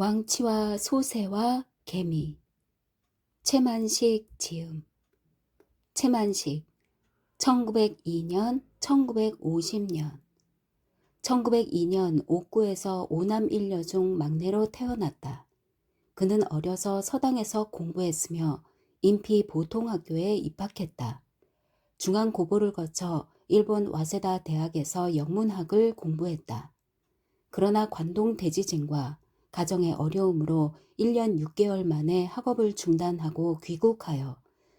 왕치와 소새와 개미 채만식 지음 채만식 1902년 1950년 1902년 옥구에서 오남 일녀 중 막내로 태어났다. 그는 어려서 서당에서 공부했으며 인피 보통학교에 입학했다. 중앙고보를 거쳐 일본 와세다 대학에서 영문학을 공부했다. 그러나 관동 대지진과 가정의 어려움으로 1년 6개월 만에 학업을 중단하고 귀국하여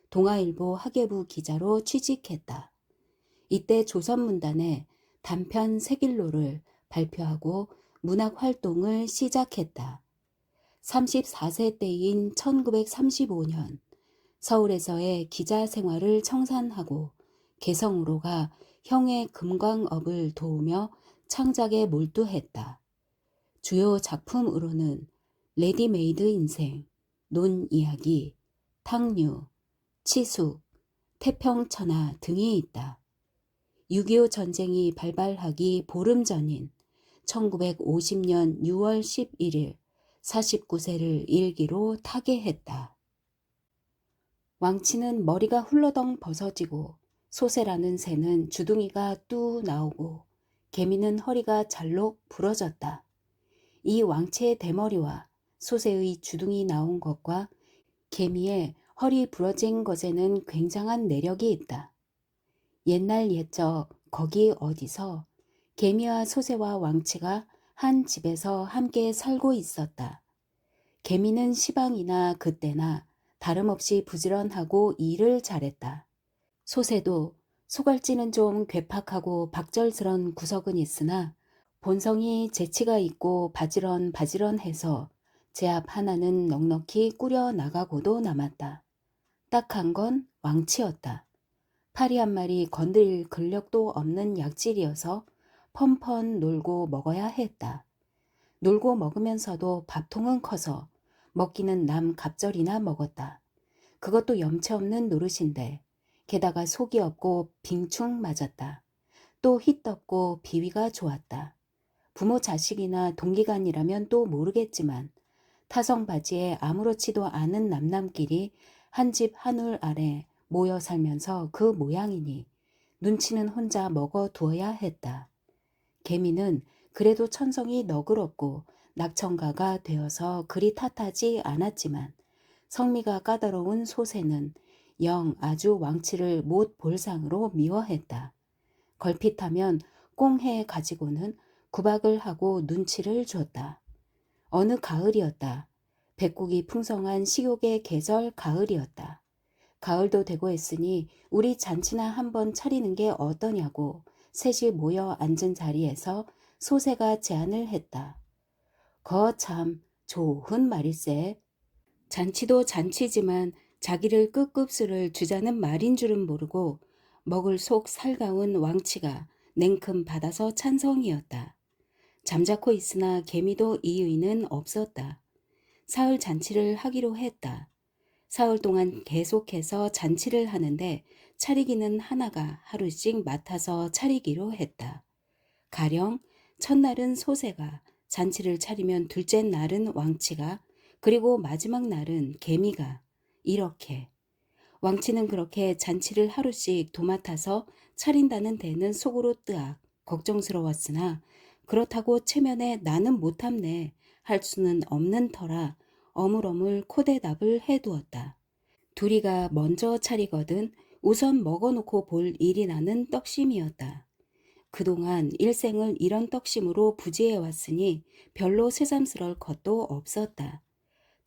동아일보 학예부 기자로 취직했다. 이때 조선문단에 단편 색일로를 발표하고 문학 활동을 시작했다. 34세 때인 1935년 서울에서의 기자 생활을 청산하고 개성으로 가 형의 금광업을 도우며 창작에 몰두했다. 주요 작품으로는 레디메이드 인생, 논 이야기, 탕류, 치숙, 태평천하 등이 있다. 6.25 전쟁이 발발하기 보름 전인 1950년 6월 11일 49세를 일기로 타계했다. 왕치는 머리가 훌러덩 벗어지고 소새라는 새는 주둥이가 뚜 나오고 개미는 허리가 잘록 부러졌다. 이 왕체의 대머리와 소새의 주둥이 나온 것과 개미의 허리 부러진 것에는 굉장한 내력이 있다. 옛날 옛적 거기 어디서 개미와 소새와 왕치가 한 집에서 함께 살고 있었다. 개미는 시방이나 그때나 다름없이 부지런하고 일을 잘했다. 소새도 소갈지는 좀 괴팍하고 박절스런 구석은 있으나 본성이 재치가 있고 바지런 바지런해서 제압 하나는 넉넉히 꾸려 나가고도 남았다. 딱한 건 왕치였다. 파리 한 마리 건드릴 근력도 없는 약질이어서 펀펀 놀고 먹어야 했다. 놀고 먹으면서도 밥통은 커서 먹기는 남 갑절이나 먹었다. 그것도 염치 없는 노릇인데 게다가 속이 없고 빙충 맞았다. 또 희떴고 비위가 좋았다. 부모 자식이나 동기간이라면 또 모르겠지만 타성 바지에 아무렇지도 않은 남남끼리 한 집 한울 아래 모여 살면서 그 모양이니 눈치는 혼자 먹어 두어야 했다. 개미는 그래도 천성이 너그럽고 낙천가가 되어서 그리 탓하지 않았지만 성미가 까다로운 소새는 영 아주 왕치를 못 볼상으로 미워했다. 걸핏하면 꽁해 가지고는 구박을 하고 눈치를 줬다. 어느 가을이었다. 백국이 풍성한 식욕의 계절 가을이었다. 가을도 되고 했으니 우리 잔치나 한번 차리는 게 어떠냐고 셋이 모여 앉은 자리에서 소새가 제안을 했다. 거참 좋은 말일세. 잔치도 잔치지만 자기를 끝급수를 주자는 말인 줄은 모르고 먹을 속 살가운 왕치가 냉큼 받아서 찬성이었다. 잠자코 있으나 개미도 이유는 없었다. 사흘 잔치를 하기로 했다. 사흘 동안 계속해서 잔치를 하는데 차리기는 하나가 하루씩 맡아서 차리기로 했다. 가령 첫날은 소새가 잔치를 차리면 둘째 날은 왕치가 그리고 마지막 날은 개미가 이렇게 왕치는 그렇게 잔치를 하루씩 도맡아서 차린다는 데는 속으로 뜨악 걱정스러웠으나 그렇다고 체면에 나는 못함네 할 수는 없는 터라 어물어물 코대답을 해두었다. 둘이가 먼저 차리거든 우선 먹어놓고 볼 일이 나는 떡심이었다. 그동안 일생을 이런 떡심으로 부지해왔으니 별로 새삼스러울 것도 없었다.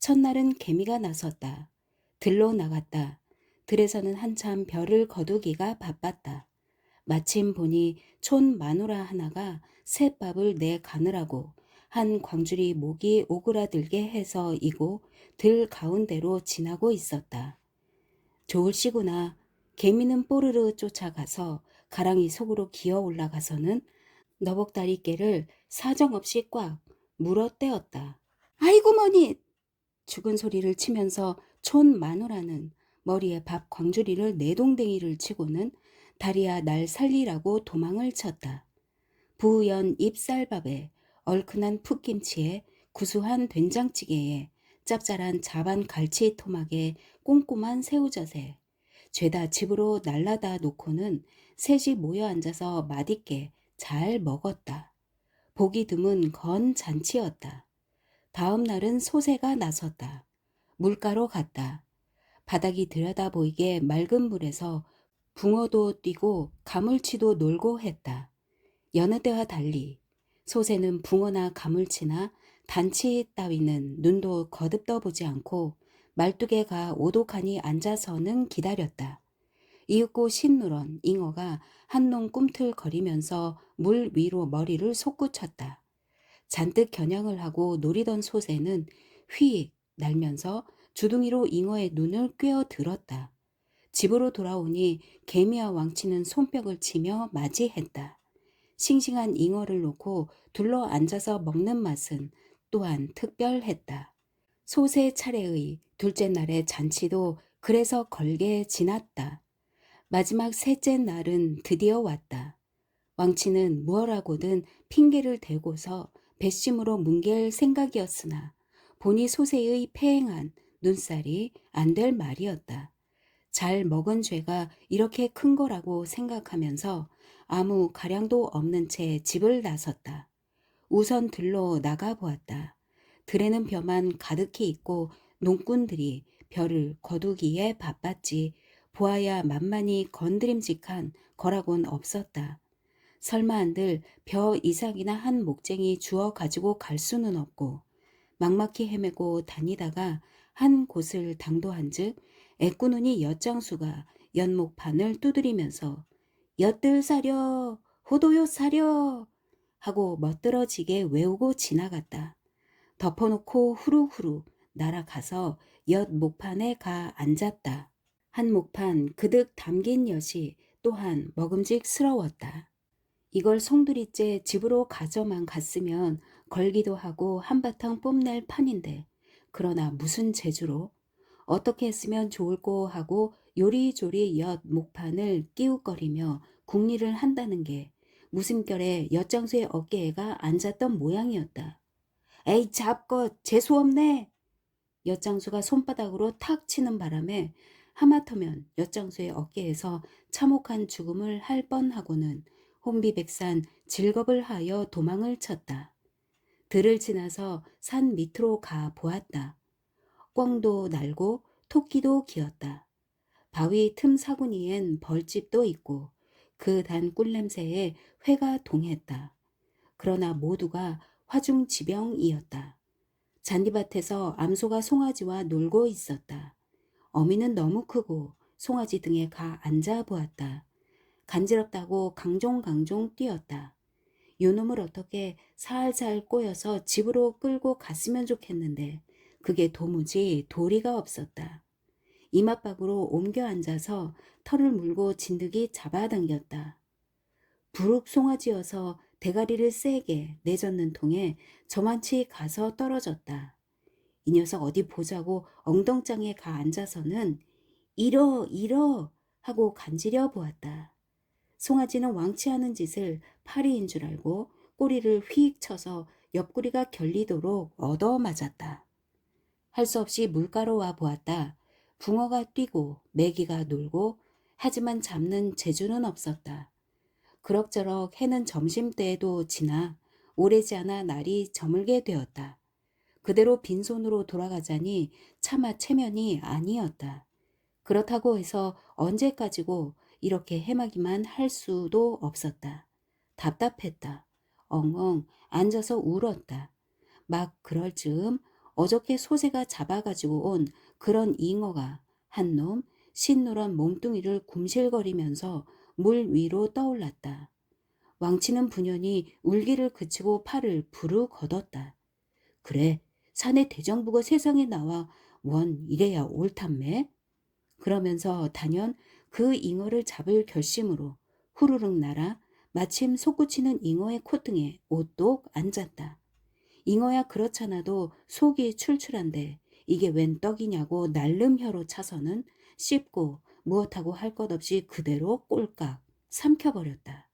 첫날은 개미가 나섰다. 들로 나갔다. 들에서는 한참 별을 거두기가 바빴다. 마침 보니 촌 마누라 하나가 새밥을 내 가느라고 한 광줄이 목이 오그라들게 해서 이고 들 가운데로 지나고 있었다. 좋을 시구나. 개미는 뽀르르 쫓아가서 가랑이 속으로 기어 올라가서는 너복다리 깨를 사정없이 꽉 물어 떼었다. 아이고 머니! 죽은 소리를 치면서 촌 마누라는 머리에 밥 광주리를 내동댕이를 치고는 다리야 날 살리라고 도망을 쳤다. 부연 잎쌀밥에 얼큰한 풋김치에 구수한 된장찌개에 짭짤한 자반 갈치 토막에 꼼꼼한 새우젓에 죄다 집으로 날라다 놓고는 셋이 모여 앉아서 맛있게 잘 먹었다. 보기 드문 건 잔치였다. 다음 날은 소새가 나섰다. 물가로 갔다. 바닥이 들여다 보이게 맑은 물에서 붕어도 뛰고 가물치도 놀고 했다. 여느 때와 달리 소새는 붕어나 가물치나 단치 따위는 눈도 거듭 떠보지 않고 말뚝에 가 오독하니 앉아서는 기다렸다. 이윽고 신누런 잉어가 한놈 꿈틀거리면서 물 위로 머리를 솟구쳤다. 잔뜩 겨냥을 하고 노리던 소새는 휙 날면서 주둥이로 잉어의 눈을 꿰어 들었다. 집으로 돌아오니 개미와 왕치는 손뼉을 치며 맞이했다. 싱싱한 잉어를 놓고 둘러 앉아서 먹는 맛은 또한 특별했다. 소세 차례의 둘째 날의 잔치도 그래서 걸게 지났다. 마지막 셋째 날은 드디어 왔다. 왕치는 무엇라고든 핑계를 대고서 배심으로 뭉갤 생각이었으나 보니 소세의 폐행한 눈살이 안 될 말이었다. 잘 먹은 죄가 이렇게 큰 거라고 생각하면서 아무 가량도 없는 채 집을 나섰다. 우선 들로 나가 보았다. 들에는 벼만 가득히 있고 농꾼들이 벼를 거두기에 바빴지 보아야 만만히 건드림직한 거라곤 없었다. 설마 한들 벼 이삭이나 한 목쟁이 주워 가지고 갈 수는 없고 막막히 헤매고 다니다가 한 곳을 당도한즉 애꾸눈이 엿장수가 연목판을 두드리면서 엿들 사려 호도요 사려 하고 멋들어지게 외우고 지나갔다. 덮어놓고 후루후루 날아가서 엿 목판에 가 앉았다. 한 목판 그득 담긴 엿이 또한 먹음직스러웠다. 이걸 송두리째 집으로 가져만 갔으면 걸기도 하고 한바탕 뽐낼 판인데 그러나 무슨 재주로 어떻게 했으면 좋을꼬 하고 요리조리 엿 목판을 끼우거리며 궁리를 한다는 게 무심결에 엿장수의 어깨에가 앉았던 모양이었다. 에이 잡것 재수없네. 엿장수가 손바닥으로 탁 치는 바람에 하마터면 엿장수의 어깨에서 참혹한 죽음을 할 뻔하고는 혼비백산 즐겁을 하여 도망을 쳤다. 들을 지나서 산 밑으로 가 보았다. 꿩도 날고 토끼도 기었다. 바위 틈 사구니엔 벌집도 있고 그 단 꿀냄새에 회가 동했다. 그러나 모두가 화중지병이었다. 잔디밭에서 암소가 송아지와 놀고 있었다. 어미는 너무 크고 송아지 등에 가 앉아 보았다. 간지럽다고 강종강종 뛰었다. 요놈을 어떻게 살살 꼬여서 집으로 끌고 갔으면 좋겠는데 그게 도무지 도리가 없었다. 이맛박으로 옮겨 앉아서 털을 물고 진드기 잡아당겼다. 부룩 송아지여서 대가리를 세게 내젓는 통에 저만치 가서 떨어졌다. 이 녀석 어디 보자고 엉덩장에 가 앉아서는 이러 이러 하고 간지려 보았다. 송아지는 왕치하는 짓을 파리인 줄 알고 꼬리를 휙 쳐서 옆구리가 결리도록 얻어맞았다. 할 수 없이 물가로 와 보았다. 붕어가 뛰고 메기가 놀고 하지만 잡는 재주는 없었다. 그럭저럭 해는 점심때에도 지나 오래지 않아 날이 저물게 되었다. 그대로 빈손으로 돌아가자니 차마 체면이 아니었다. 그렇다고 해서 언제까지고 이렇게 해마기만 할 수도 없었다. 답답했다. 엉엉 앉아서 울었다. 막 그럴 즈음 어저께 소새가 잡아가지고 온 그런 잉어가 한 놈 신누런 몸뚱이를 굼실거리면서 물 위로 떠올랐다. 왕치는 분연히 울기를 그치고 팔을 부르 걷었다. 그래, 산의 대정부가 세상에 나와 원 이래야 옳담매? 그러면서 단연 그 잉어를 잡을 결심으로 후루룩 날아 마침 솟구치는 잉어의 콧등에 오똑 앉았다. 잉어야 그렇잖아도 속이 출출한데 이게 웬 떡이냐고 날름 혀로 차서는 씹고 무엇하고 할 것 없이 그대로 꼴깍 삼켜버렸다.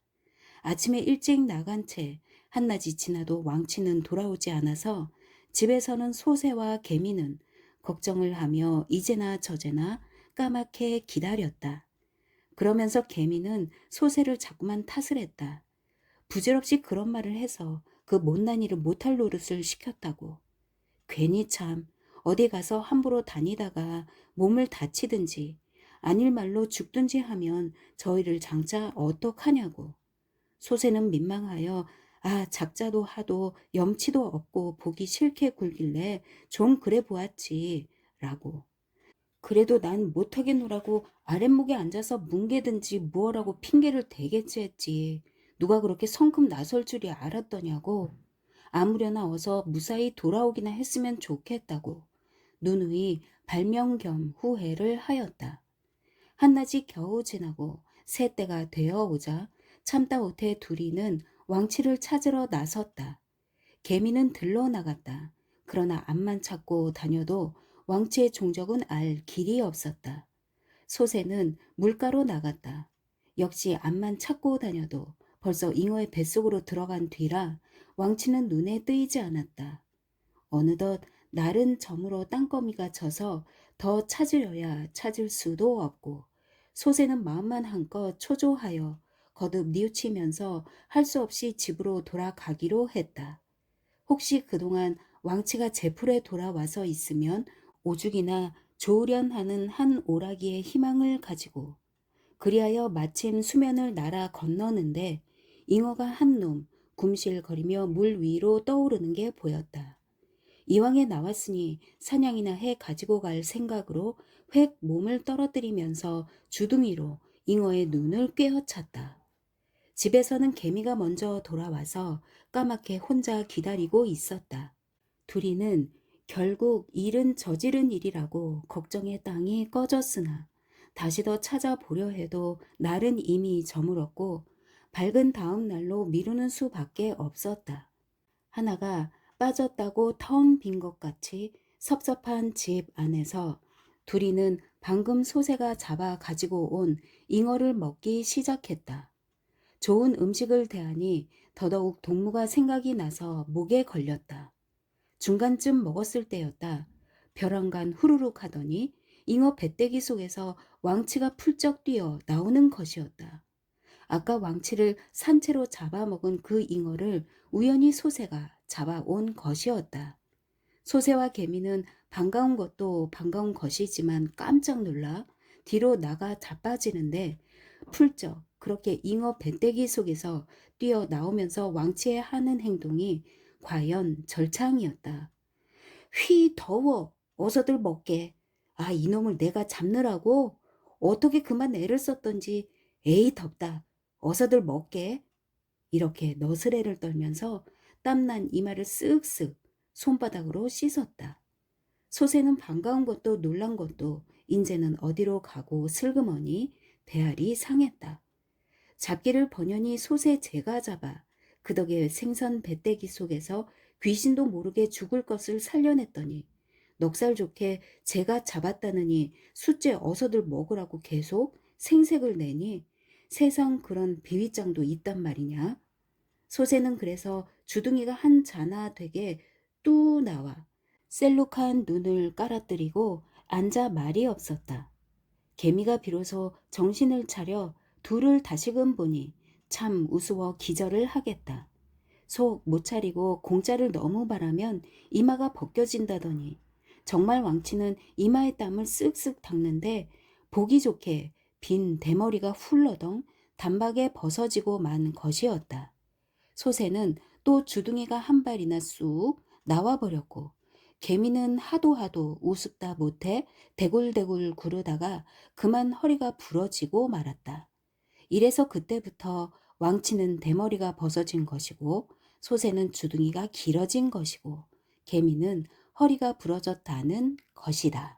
아침에 일찍 나간 채 한낮이 지나도 왕치는 돌아오지 않아서 집에서는 소새와 개미는 걱정을 하며 이제나 저제나 까맣게 기다렸다. 그러면서 개미는 소새를 자꾸만 탓을 했다. 부질없이 그런 말을 해서 그 못난 일을 못할 노릇을 시켰다고. 괜히 참 어디 가서 함부로 다니다가 몸을 다치든지 아닐 말로 죽든지 하면 저희를 장차 어떡하냐고. 소새는 민망하여 아 작자도 하도 염치도 없고 보기 싫게 굴길래 좀 그래 보았지 라고. 그래도 난 못하겠노라고 아랫목에 앉아서 뭉개든지 무엇라고 핑계를 대겠지 했지. 누가 그렇게 성큼 나설 줄이 알았더냐고. 아무려나 어서 무사히 돌아오기나 했으면 좋겠다고. 누누이 발명 겸 후회를 하였다. 한낮이 겨우 지나고 새 때가 되어 오자 참다 못해 둘이는 왕치를 찾으러 나섰다. 개미는 들러 나갔다. 그러나 앞만 찾고 다녀도 왕치의 종적은 알 길이 없었다. 소새는 물가로 나갔다. 역시 앞만 찾고 다녀도 벌써 잉어의 뱃속으로 들어간 뒤라 왕치는 눈에 뜨이지 않았다. 어느덧 날은 저물어 땅거미가 져서 더 찾으려야 찾을 수도 없고 소새는 마음만 한껏 초조하여 거듭 뉘우치면서 할 수 없이 집으로 돌아가기로 했다. 혹시 그동안 왕치가 제풀에 돌아와서 있으면 오죽이나 좋으련하는 한 오라기의 희망을 가지고 그리하여 마침 수면을 날아 건너는데 잉어가 한 놈 굼실거리며 물 위로 떠오르는 게 보였다. 이왕에 나왔으니 사냥이나 해 가지고 갈 생각으로 획 몸을 떨어뜨리면서 주둥이로 잉어의 눈을 꿰어찼다. 집에서는 개미가 먼저 돌아와서 까맣게 혼자 기다리고 있었다. 둘이는 결국 일은 저지른 일이라고 걱정의 땅이 꺼졌으나 다시 더 찾아보려 해도 날은 이미 저물었고 밝은 다음 날로 미루는 수밖에 없었다. 하나가 빠졌다고 텅 빈 것 같이 섭섭한 집 안에서 둘이는 방금 소새가 잡아 가지고 온 잉어를 먹기 시작했다. 좋은 음식을 대하니 더더욱 동무가 생각이 나서 목에 걸렸다. 중간쯤 먹었을 때였다. 벼랑간 후루룩 하더니 잉어 배때기 속에서 왕치가 풀쩍 뛰어 나오는 것이었다. 아까 왕치를 산채로 잡아먹은 그 잉어를 우연히 소새가 잡아온 것이었다. 소새와 개미는 반가운 것도 반가운 것이지만 깜짝 놀라 뒤로 나가 자빠지는데 풀쩍 그렇게 잉어 배때기 속에서 뛰어 나오면서 왕치에 하는 행동이 과연 절창이었다. 휘 더워 어서들 먹게. 아 이놈을 내가 잡느라고 어떻게 그만 애를 썼던지 에이 덥다. 어서들 먹게. 이렇게 너스레를 떨면서 땀난 이마를 쓱쓱 손바닥으로 씻었다. 소새는 반가운 것도 놀란 것도 인제는 어디로 가고 슬그머니 배알이 상했다. 잡기를 번연히 소새 제가 잡아 그 덕에 생선 배때기 속에서 귀신도 모르게 죽을 것을 살려냈더니 넉살 좋게 제가 잡았다느니 숫째 어서들 먹으라고 계속 생색을 내니 세상 그런 비위장도 있단 말이냐. 소새는 그래서 주둥이가 한 자나 되게 뚜 나와 셀룩한 눈을 깔아뜨리고 앉아 말이 없었다. 개미가 비로소 정신을 차려 둘을 다시금 보니 참 우스워 기절을 하겠다. 속 못 차리고 공짜를 너무 바라면 이마가 벗겨진다더니 정말 왕치는 이마의 땀을 쓱쓱 닦는데 보기 좋게 빈 대머리가 훌러덩 단박에 벗어지고 만 것이었다. 소새는 또 주둥이가 한 발이나 쑥 나와버렸고 개미는 하도 하도 우습다 못해 대굴대굴 구르다가 그만 허리가 부러지고 말았다. 이래서 그때부터 왕치는 대머리가 벗어진 것이고 소새는 주둥이가 길어진 것이고 개미는 허리가 부러졌다는 것이다.